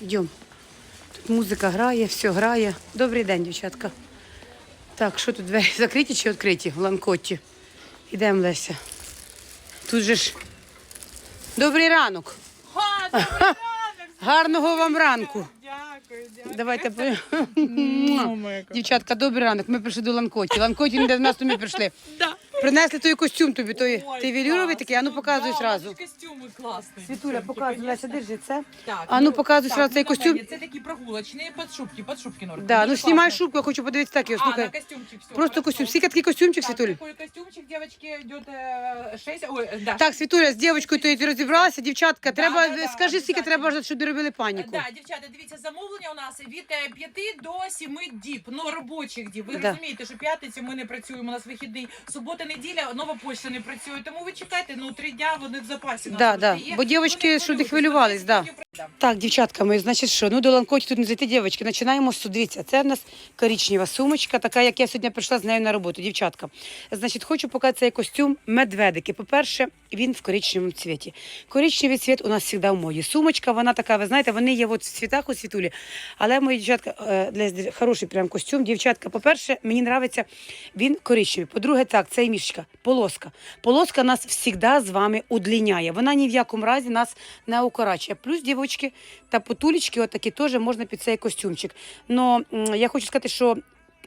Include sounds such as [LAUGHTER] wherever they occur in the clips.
йдемо. Тут музика грає, все грає. Добрий день, дівчатка. Так, що тут двері закриті чи відкриті в ланкоті? Йдемо, Леся. Тут же ж. Добрий ранок. Ха, добрий ранок! Гарного вам ранку. Дякую, дякую. Давайте по- Дівчатка, добрий ранок. Ми прийшли до ланкоті. Ланкоті не до нас, то ми прийшли. Да. Принесли той костюм тобі. Той, Ой, ти велюровий клас. такий, а ну Ну показуй да, зразу. у Костюми класні. Світуля, показуй, Леся, держи це. Так, А ну, показуй так, сразу цей ну, костюм. мене. Це такі прогулочні підшубки, підшубки норки. Да, Дуже ну знімай класно. шубку, я хочу подивитися так його. А, на Слухай. костюмчик, все. Просто костюм. Скільки такий костюмчик, Так, Світуль? такой костюмчик, девочки, идет 6, ой, э, да. Так, Світуля, з дівчинкою то ти розібралася, дівчатка, Да, треба, да, да, скажи, скільки обов'язково. треба, щоб не робили паніку. Да, дівчата, дивіться, замовлення у нас від 5 до 7 діб, ну робочих діб. Ви Да. розумієте, що п'ятницю ми не працюємо, у нас вихідний, субота, неділя, нова почта не працює. Тому ви чекайте, ну три дня вони в запасі. у нас Да, да. Бо дівочки, Ви не не хвилювались, да. Так, дівчатка мої, значить що, ну до ланкоті тут не зайти, дівчатки, починаємо з це в нас коричнева сумочка, така, як я сьогодні прийшла з нею на роботу, дівчатка. Значить, хочу показати цей костюм медведики. По-перше, він в коричневому цвіті. Коричневий цвіт у нас завжди в моді. Сумочка, вона така, ви знаєте, вони є от в цвітах у світулі. Але мої дівчатка, е, для хороший прям костюм. Дівчатка, по-перше, мені подобається він коричневий. По-друге, так, це мішка, полоска. Полоска нас завжди з вами удлиняє. Вона ні в якому разі нас не укорачує. Плюс дівочки та потулечки, отакі теж можна під цей костюмчик. Но я хочу сказати, що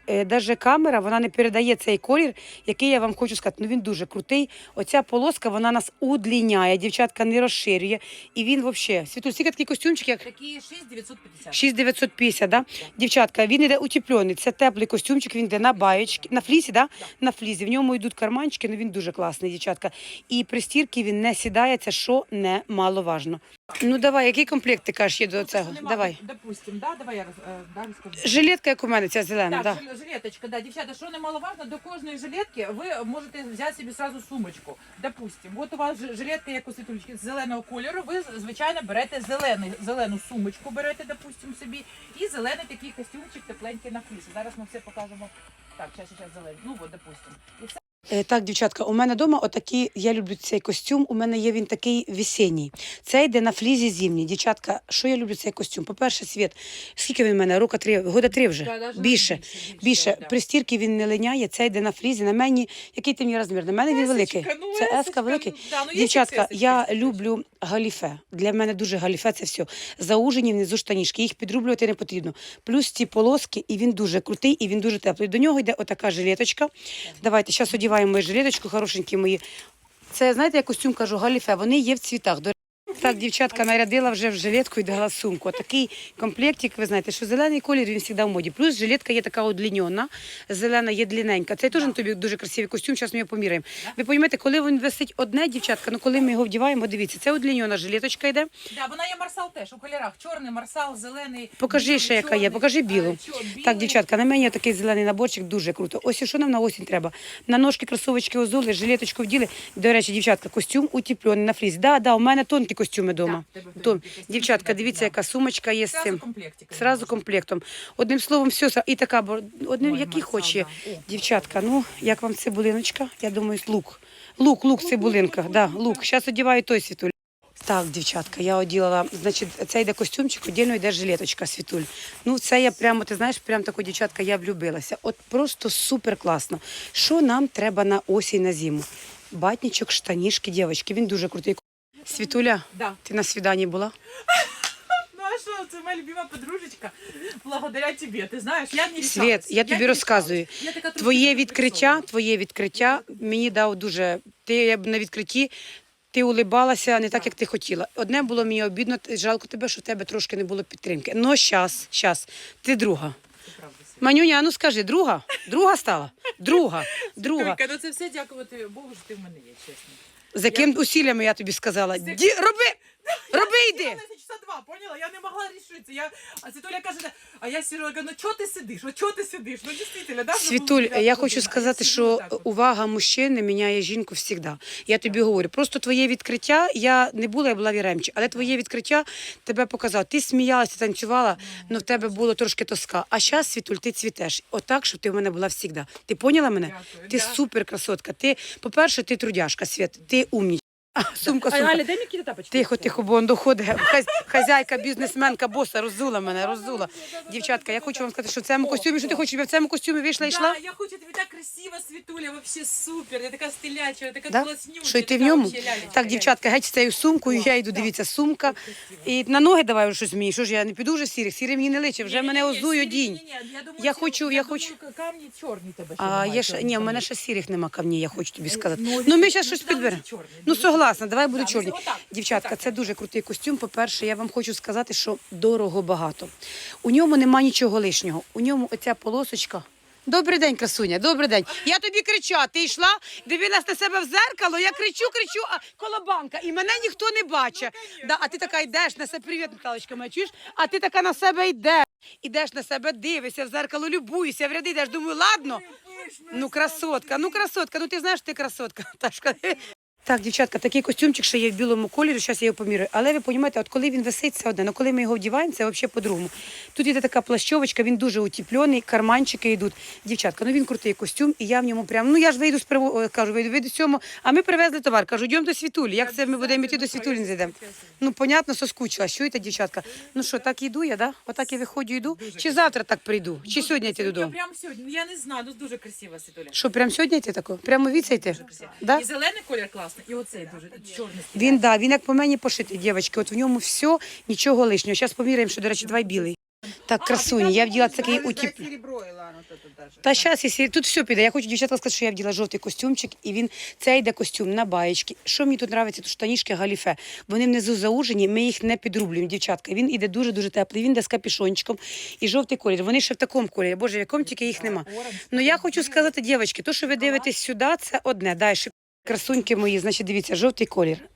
е, даже камера вона не передає цей колір, який я вам хочу сказати. Ну він дуже крутий. Оця полоска вона нас удлиняє, дівчатка не розширює. І він взагалі, світу, скільки такий костюмчик, як Такі 6950. 6950, да? Дівчатка, він іде утеплений. Це теплий костюмчик, він йде на баєчки, на флісі, да? На флісі. В ньому йдуть карманчики, ну він дуже класний, дівчатка. І при стірці він не сідає, це що немаловажно. Ну давай, який комплект ти кажеш є до цього? Нема, Давай. Допустим, да, давай я роз- е, да, розкажу. Жилетка, як у мене, ця зелена, Так, да. жил- жилеточка, да, дівчата, що немаловажно, до кожної жилетки ви можете взяти собі сразу сумочку. Допустим, от у вас ж- жилетка, як у світулечки, з зеленого кольору, ви звичайно берете зелений, зелену сумочку, берете, допустим, собі, і зелений такий костюмчик тепленький на флісі. Зараз ми все покажемо. Так, зараз, зараз зелений. Ну от, допустим. І все Е, Так, дівчатка, у мене вдома отакі, я люблю цей костюм, у мене є він такий весенній. Це йде на флізі зимній. Дівчатка, що я люблю цей костюм? По-перше, світ. Скільки він в мене? Рока три, года три вже. Да, більше. більше, більше, да. При стірці він не линяє, це йде на флізі. На мені, який ти мені розмір? На мене він великий. Ну, Це еска великий. ну, да, ну, Дівчатка, я люблю галіфе. Для мене дуже галіфе це все. Заужені внизу штанішки, їх підрублювати не потрібно. Плюс ці полоски, і він дуже крутий, і він дуже теплий. До нього йде отака жилеточка. Давайте, зараз одіваємо мою жилеточку, хорошенькі мої. Це, знаєте, я костюм кажу, галіфе, вони є в цвітах. Так, дівчатка нарядила вже в жилетку і дала сумку. Такий комплектик, ви знаєте, що зелений колір він завжди в моді. Плюс жилетка є така удлінена, зелена є длинненька. Це теж на тобі дуже красивий костюм, зараз ми його поміряємо. Ви розумієте, коли він висить одне, дівчатка, ну коли ми його вдіваємо, дивіться, це удлінена жилеточка йде. Да, вона є марсал теж у кольорах. Чорний марсал, зелений. Покажи ще, яка є, покажи е, білу. Так, дівчатка, на мені такий зелений наборчик дуже круто. Ось що нам на осінь треба. На ножки кросовочки озули, жилеточку вділи. До речі, дівчатка, костюм утеплений на фліс. Да, да, у мене тонкі костюми вдома. Костюмчики, Дівчатка, дивіться, да. яка сумочка є з цим. Сразу комплектом. Одним словом, все. І така, бо одним, який хоче. да. Дівчатка, ну, як вам цибулиночка? Я думаю, лук. Лук, лук, цибулинка. Да, лук. Зараз одіваю той світуль. Так, дівчатка, я оділила, значить, це йде костюмчик, отдільно йде жилеточка світуль. Ну, це я прямо, ти знаєш, прям таку дівчатка, я влюбилася. От просто супер класно. Що нам треба на осінь, на зиму? Батнічок, штанішки, дівчатки, він дуже крутий. Світуля, Да. ти на свіданні була? [LAUGHS] Ну а що, це моя любима подружечка. Благодаря тебе. Ти знаєш, я не рішалась. Світ, я тобі не розказую. рішалась. Я така трошки Твоє відкриття, твоє відкриття мені дав дуже. Ти я б на відкритті. Ти улибалася не так, як ти хотіла. Одне було мені обідно, т- жалко тебе, що в тебе трошки не було підтримки. Ну, щас, щас, ти друга. Правда, Манюня, а ну скажи, друга? Друга стала? Друга, друга. Тільки, ну це все дякувати Богу, що ти в мене є, чесно. За яким усіллями я тобі сказала? Ді, роби! [LAUGHS] Роби йди! Я часа два, поняла? Я не могла рішитися. Я... А Світуля каже, а я сіла, ну чого ти сидиш? От чого ти сидиш? Ну, дійсно, да? Світуль, я хочу сказати, що увага мужчини міняє жінку завжди. Я тобі говорю, просто твоє відкриття, я не була, я була в Яремчі, але твоє відкриття тебе показало. Ти сміялася, танцювала, але в тебе було трошки тоска. А зараз, Світуль, ти цвітеш. Отак, щоб ти в мене була завжди. Ти поняла мене? Дякую, Ти супер красотка. Ти, по-перше, ти трудяшка, Світ, ти умнічка. А, [LAUGHS] сумка, А, сумка. Аля, дай мне какие-то тапочки. Тихо, тихо, бо он доходить. Хаз- Хазяйка, бізнесменка, боса, роззула мене, роззула. Дівчатка, я хочу вам сказати, що в цьому костюмі, що ти хочеш, щоб я в цьому костюмі вийшла і йшла? Да, я хочу, тобі так красиво, Світуля, вообще супер. Я така стиляча, я така Да? класнюча. Що йти в така ньому? вообще лялечка, Так, дівчатка, геть з цією сумкою, я йду, дивіться, сумка. І на ноги давай щось мені. Що ж я не піду вже сірих? Сірі мені не личить, вже мене озує дінь. Ні-ні-ні, я думаю, Я хочу- я думаю, хочу- камні чорні тебе ще А немає, є ще чорні ні, в камні. мене ще сірих нема камнів, я хочу тобі сказати. Ну, Ну ми ну, зараз щось там підберемо. чорні. Ну согласна, давай буду Так, чорні. Дівчатка, це дуже крутий костюм. По-перше, я вам хочу сказати, що дорого багато. У ньому нема нічого лишнього. У ньому оця полосочка. Добрий день, красуня, добрий день. Я тобі кричу, а ти йшла, дивилась на себе в зеркало, я кричу, кричу, а колобанка, і мене ніхто не бачить. да, а ти така йдеш на себе, привіт, Наталочка, мене чуєш? А ти така на себе йдеш. Ідеш на себе, дивишся в зеркало, любуєшся, в ряди йдеш, думаю, ладно. Ну, красотка, ну красотка, ну ти знаєш, ти красотка. [LAUGHS] Ташка. Так, дівчатка, такий костюмчик ще є в білому кольорі, зараз я його поміряю. Але ви розумієте, от коли він висить, це одне, але коли ми його вдіваємо, це взагалі по-другому. Тут іде така плащовочка, він дуже утіплений, карманчики йдуть. Дівчатка, ну він крутий костюм, і я в ньому прям, ну я ж вийду з приво- е, кажу, вийду, вийду з цьому, а ми привезли товар. Кажу, йдемо до Світулі. Як це ми будемо йти до Світулі, не зайдемо? Ну, понятно, соскучила. Чуєте, дівчатка? Ну що, так іду я, да? Отак я виходжу, йду. Чи завтра так прийду? Чи сьогодні йти Я додому? прям сьогодні, ну я не знаю, ну дуже красиво, Світуля. Що, прямо сьогодні йти тако? Прямо йти? Да? І зелений колір класний, і оцей дуже чорний. Він да, він як по мені пошитий, дівчатки. От в ньому все, нічого лишнього. Зараз поміряємо, що, до речі, давай білий. Так, красуні, я вділа такий утіп. даже. Та зараз, якщо тут все піде. Я хочу дівчатка сказати, що я вділа жовтий костюмчик, і він це йде костюм на баєчки. Що мені тут подобається, то штанішки галіфе. Вони внизу заужені, ми їх не підрублюємо, дівчатка. Він іде дуже дуже теплий. Він йде з капішончиком і жовтий колір. Вони ще в такому кольорі. Боже, в якому тільки їх нема. Ну я хочу сказати, дівчатки, то, що ви дивитесь сюди, це одне. Далі, красуньки мої, значить, дивіться, жовтий колір.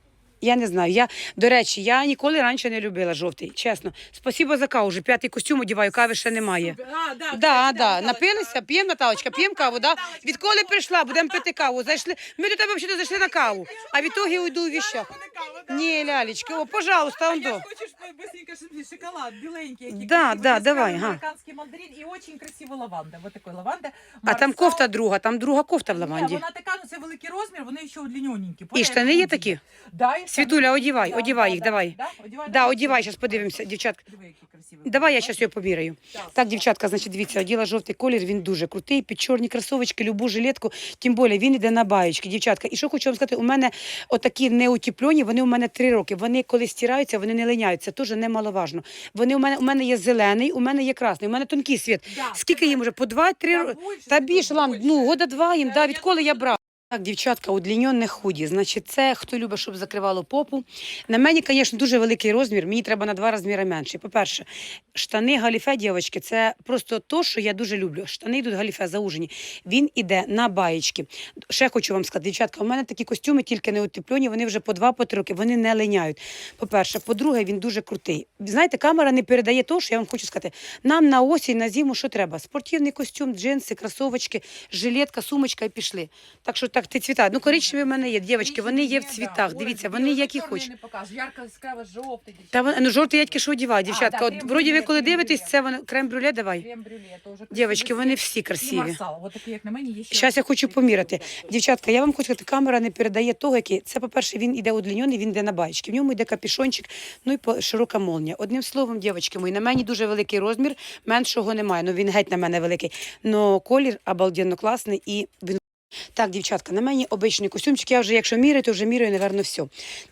Я не знаю. Я, до речі, я ніколи раніше не любила жовтий. Чесно. Спасибо за каву. Вже п'ятий костюм одіваю, кави ще немає. А, да, Да, да, напилися, п'ємо Наталочка, п'ємо каву, да? Відколи прийшла, будемо пити каву. Зайшли. Ми до тебе взагалі зайшли на каву, а в ітогі уйду у віщах. Ні, лялечки, о, пожалуйста, он до. я хочешь быстренько шоколад беленький. який Да, да, давай, га. Американский мандарин и очень красива лаванда. Вот такой лаванда. А там Марсал. кофта друга, там друга кофта в Ні, лаванді. вона така, ну це великий розмір, вони ще удліненькі. І штани є такі? Да, і Світуля, одівай, Да, одівай да, їх, да, давай. Да, одівай, Да, одівай, зараз подивимося, дівчатка. Диви. Давай я зараз його поміряю. Так, Так, дівчатка, значить, дивіться, оділа жовтий колір, він дуже крутий, під чорні кросовочки, любу жилетку, тим більше він іде на баєчки, дівчатка. І що хочу вам сказати, у мене отакі неутеплені, вони у мене три роки. Вони коли стираються, вони не линяються, теж немаловажно. Вони у мене, у мене є зелений, у мене є красний, у мене тонкий світ. Да, Скільки їм вже? По два-три роки? Та більше, тут ну, года два їм, да, відколи я брала. Так, дівчатка, удліньонне худі. Значить, це хто любить, щоб закривало попу. На мені, звісно, дуже великий розмір. Мені треба на два розміри менший. По-перше, штани галіфе, дівчатки, це просто то, що я дуже люблю. Штани йдуть галіфе заужені. Він іде на баєчки. Ще хочу вам сказати, дівчатка, у мене такі костюми тільки не утеплені, вони вже по два по три роки, вони не линяють. По-перше, по-друге, він дуже крутий. Знаєте, камера не передає то, що я вам хочу сказати. Нам на осінь, на зиму, що треба? Спортивний костюм, джинси, кросовочки, жилетка, сумочка і пішли. Так що так, ти цвіта. Ну, коричневі в мене є, дівчатки, вони є в цвітах. Дивіться, вони які хочуть. Не покажу. Ярко яскраво жовтий. Та вон- ну жовтий я тільки що одіваю, дівчатка. да, От крем-брюле, вроді ви коли крем-брюле. дивитесь, це воно крем-брюле, давай. Крем-брюле, то вже Дівчатки, вони всі красиві. марсал. Такі, як на мені, є ще. Зараз я хочу поміряти. Дівчатка, я вам хочу сказати, камера не передає того, який. Це, по-перше, він іде удлінений, він йде на баєчки. В ньому йде капішончик, ну і по- широка молнія. Одним словом, дівчатки мої, на мені дуже великий розмір, меншого немає. Ну він геть на мене великий. Но колір обалденно класний і він. Так, дівчатка, на мені обичний костюмчик. Я вже, якщо міряю, то вже міряю, напевно, все.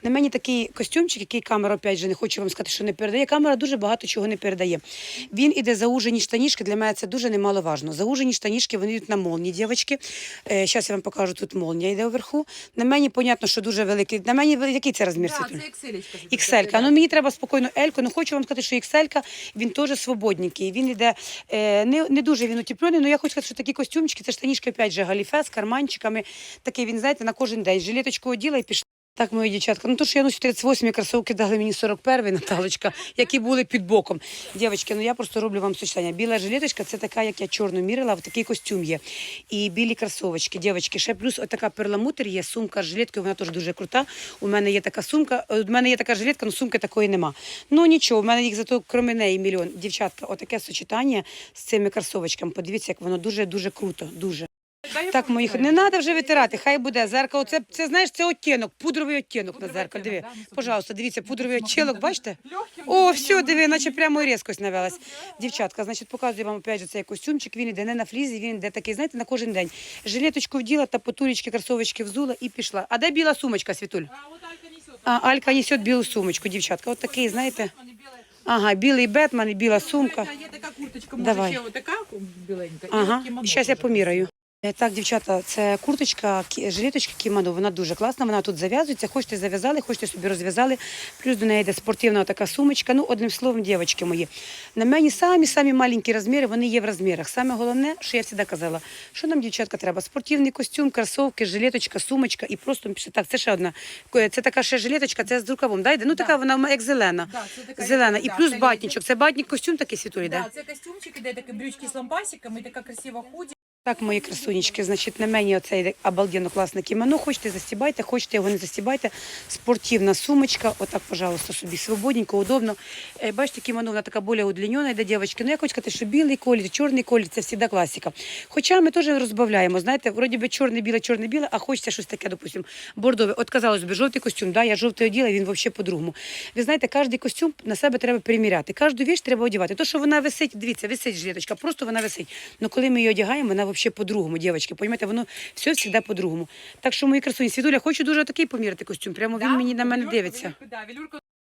На мені такий костюмчик, який камера, опять же, не хочу вам сказати, що не передає. Камера дуже багато чого не передає. Він іде заужені штанішки. Для мене це дуже немаловажно. Заужені штанішки, вони йдуть на молні, дівчатки. Е, Зараз я вам покажу, тут молнія йде вверху. На мені, понятно, що дуже великий. На мені який це розмір? Да, це. Ікселька. Ну мені треба спокійно Ельку. Ну хочу вам сказати, що Ікселька, він теж свободненький. Він іде е, не, не дуже він утеплений, але я хочу сказати, що такі костюмчики, це штанішки опять же галіфе з карманчиками. Такий він, знаєте, на кожен день. Жилеточку оділа і пішла. Так, мої дівчатка, ну то, що я ношу 38 кросовки дали мені 41 Наталочка, які були під боком. Дівчатки, ну я просто роблю вам сочетання. Біла жилеточка, це така, як я чорну мірила, такий костюм є. І білі кросовочки, дівчатки, ще плюс отака перламутр є, сумка з жилеткою, вона теж дуже крута. У мене є така сумка, е, у мене є така жилетка, але сумки такої нема. Ну нічого, у мене їх зато крім неї мільйон. Дівчатка, отаке сочетання з цими кросовочками. Подивіться, як воно дуже-дуже круто, дуже. Так, мої повитираю. не треба вже витирати, хай буде зеркало. Це, це знаєш, це оттінок, пудровий оттінок на зеркало. Диви, ну, пожалуйста, дивіться, пудровий оттінок, бачите? О, все, диви, наче прямо різкость навелась. Дівчатка, значить, показую вам опять же цей костюмчик. Він іде не на флізі, він іде такий, знаєте, на кожен день. Жилеточку вділа та потулечки, кросовочки взула і пішла. А де біла сумочка, Світуль? А Алька. Несе білу сумочку, дівчатка. От такий, знаєте. Ага, білий Бетмен і біла сумка. Є така курточка, може Давай. ще отака біленька. Ага, зараз я поміряю. Е, Так, дівчата, це курточка, жилеточка кімоно, вона дуже класна, вона тут зав'язується, хочете зав'язали, хочете собі розв'язали, плюс до неї йде спортивна така сумочка, ну, одним словом, дівчатки мої. На мені самі-самі маленькі розміри, вони є в розмірах. Саме головне, що я завжди казала, що нам, дівчатка, треба? Спортивний костюм, кросовки, жилеточка, сумочка і просто, так, це ще одна, Ко- це така ще жилеточка, це з рукавом, да, йде? ну така вона як зелена. Да, це така, Зелена, і плюс батнічок, це батник костюм такий світулі, Да, да? це костюмчик, іде такі брючки з лампасиками, і така красива худі. Так, мої красунечки, значить, на мені оцей обалденно класне кімоно. Хочете застібайте, хочете його не застібайте. Спортивна сумочка, отак, пожалуйста, собі свободненько, удобно. Е, бачите, кімоно, вона така більш удлінена, йде дівчатки. Ну, я хочу сказати, що білий колір, чорний колір це завжди класика. Хоча ми теж розбавляємо, знаєте, вроді би чорне-біле, чорне-біле, а хочеться щось таке, допустимо, бордове. От казалось би, жовтий костюм, да, я жовтий оділа, він взагалі по-другому. Ви знаєте, кожен костюм на себе треба приміряти. Кожну віч треба одягати. То, що вона висить, дивіться, висить жилеточка, просто вона висить. Ну коли ми її одягаємо, вона взагалі по-другому, дівчатки. Понімаєте, воно все завжди по-другому. Так що, мої красуні, Світуля, хочу дуже такий поміряти костюм. Прямо він мені на мене дивиться.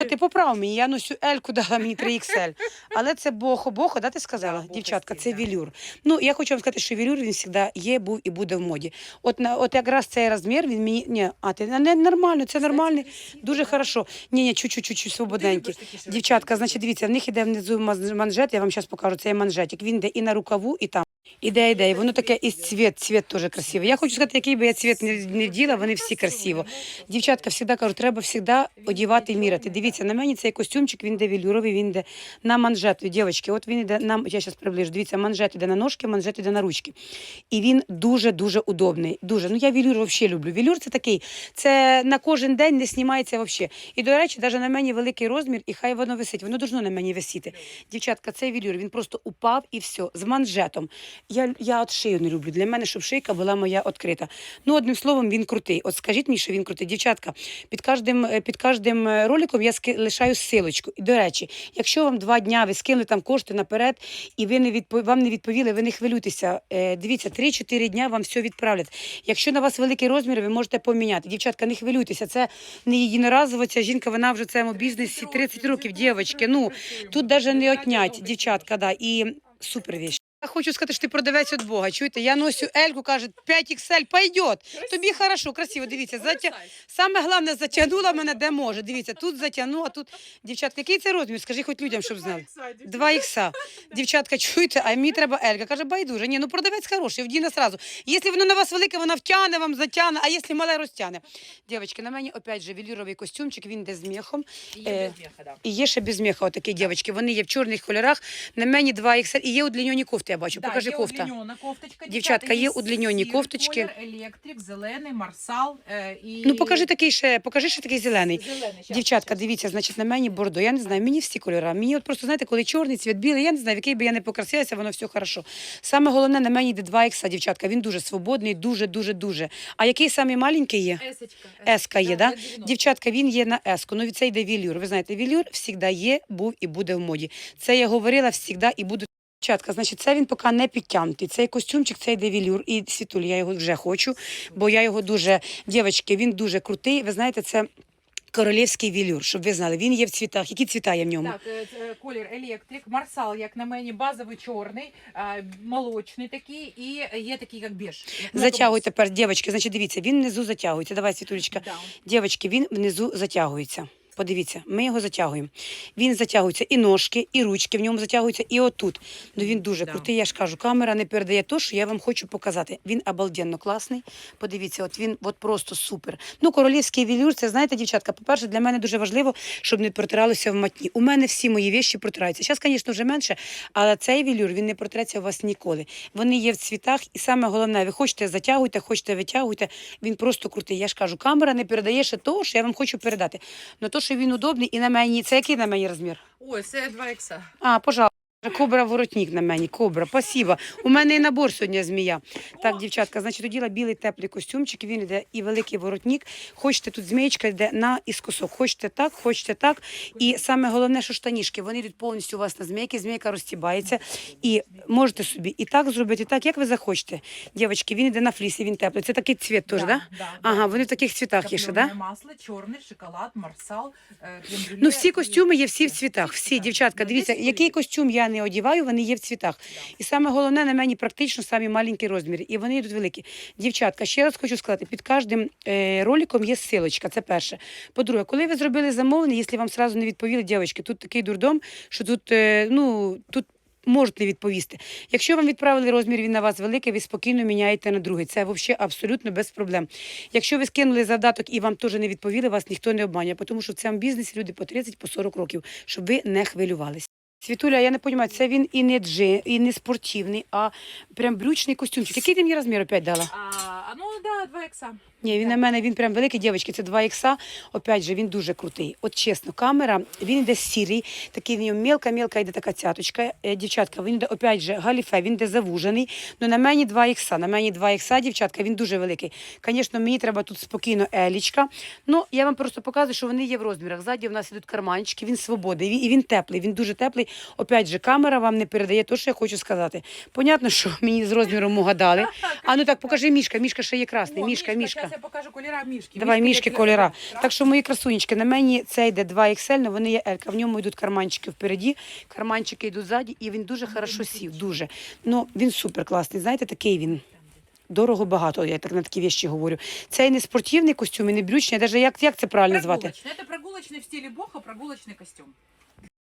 Ти поправ мені, я носю Ельку дала мені 3XL. Але це бохо-бохо, да, ти сказала? Да, Дівчатка, це да. вілюр. Ну, я хочу вам сказати, що вілюр він завжди є, був і буде в моді. От, на, от якраз цей розмір, він мені, ні, а ти, не, нормально, це нормальний, дуже хорошо. Ні, ні, чуть-чуть, чуть-чуть широкі? Дівчатка, значить, дивіться, в них іде внизу манжет, я вам зараз покажу, це є манжетик. Він йде і на рукаву, і там. Іде, іде, і воно таке і цвіт, цвіт теж красивий. Я хочу сказати, який би я цвіт не, не вділа, вони всі красиво. Дівчатка завжди кажуть, треба завжди одягати і міряти. Дивіться, на мені цей костюмчик, він де велюровий, він де на манжету. Дівчатки, от він іде на, я зараз приближу, дивіться, манжет іде на ножки, манжет іде на ручки. І він дуже-дуже удобний. Дуже. Ну я велюр взагалі люблю. Велюр це такий, це на кожен день не знімається взагалі. І, до речі, навіть на мені великий розмір, і хай воно висить. Воно должно на мені висіти. Дівчатка, цей велюр, він просто упав і все, з манжетом. Я, я от шию не люблю. Для мене, щоб шийка була моя відкрита. Ну, одним словом, він крутий. От скажіть мені, що він крутий. Дівчатка, під кожним, е, під кожним е, роликом я ски, лишаю силочку. І, до речі, якщо вам два дня ви скинули там кошти наперед, і ви не відпо... вам не відповіли, ви не хвилюйтеся. Е, дивіться, 3-4 дня вам все відправлять. Якщо на вас великий розмір, ви можете поміняти. Дівчатка, не хвилюйтеся. Це не єдиноразово. Ця жінка, вона вже в цьому бізнесі 30 років, дівчатки. Ну, тут навіть не отнять, дівчатка, да. І супер вещь. Я хочу сказати, що ти продавець від Бога. Чуєте, я носю Ельку, каже, 5 XL, пойдет. Тобі хорошо, красиво, дивіться. Затя... Саме головне, затягнула мене де може. Дивіться, тут затягнула, тут. Дівчатка, який це розмір? Скажи хоч людям, щоб знали. Два ікса. Дівчатка, чуєте, а мені треба Елька. Каже, байдуже. Ні, ну продавець хороший, вдіне сразу. Якщо воно на вас велике, вона втягне вам, затягне, а якщо мале, розтягне. Дівчатки, на мені опять же велюровий костюмчик, він де з міхом. І Е, є без меха, да. І є ще без меха отакі дівчатки. Вони є в чорних кольорах. На мені два XL. І є удлінені кофти, я бачу. Да, Покажи є кофта. кофточка. Дівчатка, є удлінені сірий кофточки. Колір, електрик, зелений, марсал. Е, і... Ну покажи такий ще, покажи ще такий зелений. Зелений, щас, Дівчатка, щас. дивіться, значить, на мені бордо. Я не знаю, мені всі кольори. Мені от просто знаєте, коли чорний цвіт білий, я не знаю, в який би я не покрасилася, воно все хорошо. Саме головне, на мені йде два ікса, дівчатка. Він дуже свободний, дуже, дуже, дуже. А який самий маленький є? Есочка. Еска є, да? для 90. Дівчатка, він є на еску. Ну, це йде вілюр. Ви знаєте, вілюр завжди є, був і буде в моді. Це я говорила завжди і буду. Дівчатка, значить, це він поки не підтягнутий. Цей костюмчик, це йде вілюр. І світулі, я його вже хочу, бо я його дуже, дівчатки, він дуже крутий. Ви знаєте, це королівський вілюр, щоб ви знали. Він є в цвітах. Які цвіта є в ньому? Так, е, колір електрик, марсал, як на мені, базовий чорний, е, молочний такий, і є такий, як біж. Затягуй тепер, дівчатки. Значить, дивіться, він внизу затягується. Давай, світулечка. Да. Дівчатки, він внизу затягується. Подивіться, ми його затягуємо. Він затягується і ножки, і ручки в ньому затягуються, і отут. Ну він дуже Да. крутий. Я ж кажу, камера не передає то, що я вам хочу показати. Він обалденно класний. Подивіться, от він от просто супер. Ну, королівський вілюр, це знаєте, дівчатка. По-перше, для мене дуже важливо, щоб не протиралося в матні. У мене всі мої віші протираються. Зараз, звісно, вже менше, але цей вілюр він не протреться у вас ніколи. Вони є в цвітах, і саме головне, ви хочете затягуйте, хочете витягуйте. Він просто крутий. Я ж кажу, камера не передає ще того, що я вам хочу передати. Ну то, що він удобний, і на мені. Це який на мені розмір? Ой, це 2 ікса. А, пожалуйста. Кобра воротник на мені, кобра, спасибо. У мене і набор сьогодні змія. Так, дівчатка, значить, оділа білий теплий костюмчик, він йде і великий воротник. Хочете тут змієчка йде на іскосок. Хочете так, хочете так. І саме головне, що штанішки, вони йдуть повністю у вас на змійки, змійка розтібається. І можете собі і так зробити, і так, як ви захочете. Дівчатки, він йде на флісі, він теплий. Це такий цвіт теж, да? Ага, вони в таких цвітах є ще, да? Масло, чорний, шоколад, марсал, е, Ну, всі костюми є всі в цвітах. Всі, дівчатка, Ну, дивіться, який костюм я не одіваю, вони є в цвітах. І саме головне на мені практично самі маленькі розміри. І вони йдуть великі. Дівчатка, ще раз хочу сказати, під кожним е, роликом є силочка. Це перше. По-друге, коли ви зробили замовлення, якщо вам сразу не відповіли, дівчатки, тут такий дурдом, що тут, е, ну, тут. Можуть не відповісти. Якщо вам відправили розмір, він на вас великий, ви спокійно міняєте на другий. Це взагалі абсолютно без проблем. Якщо ви скинули задаток і вам теж не відповіли, вас ніхто не обманює, тому що в цьому бізнесі люди по 30, по 40 років, щоб ви не хвилювались. Світуля, я не розумію, це він і не джи, і не спортивний, а прям брючний костюмчик. Який ти мені розмір опять дала? А, ну да, 2 ікса. Ні, він на мене він прям великий, дівчатки, це 2 ікса. Опять же, він дуже крутий. От чесно, камера, він йде сірий, такий в ньому мілка-мілка йде така цяточка. Е, Дівчатка, він йде, опять же, галіфе, він йде завужений. Ну на мені 2 ікса, на мені 2 ікса, дівчатка, він дуже великий. Звісно, мені треба тут спокійно елічка. Ну, я вам просто показую, що вони є в розмірах. Ззаді у нас ідуть карманчики, він свободний, і він теплий, він дуже теплий. Опять же, камера вам не передає те, що я хочу сказати. Понятно, що мені з розміром угадали. [LAUGHS] А ну так, покажи мішка, мішка ще є красний. Мішка, мішка. Зараз я покажу кольора мішки. Давай мішки кольора. Так. Так що мої красунечки, на мені це йде 2 XL, але вони є L. В ньому йдуть карманчики впереді, карманчики йдуть ззаді, і він дуже хорошо сів. Дуже. Ну, він супер класний. Знаєте, такий він. Дорого багато, я так на такі вещі говорю. Це і не спортивний костюм, і не брючний, а навіть як, як це правильно звати? Прогулочный. Это прогулочный в стиле боха, прогулочный костюм.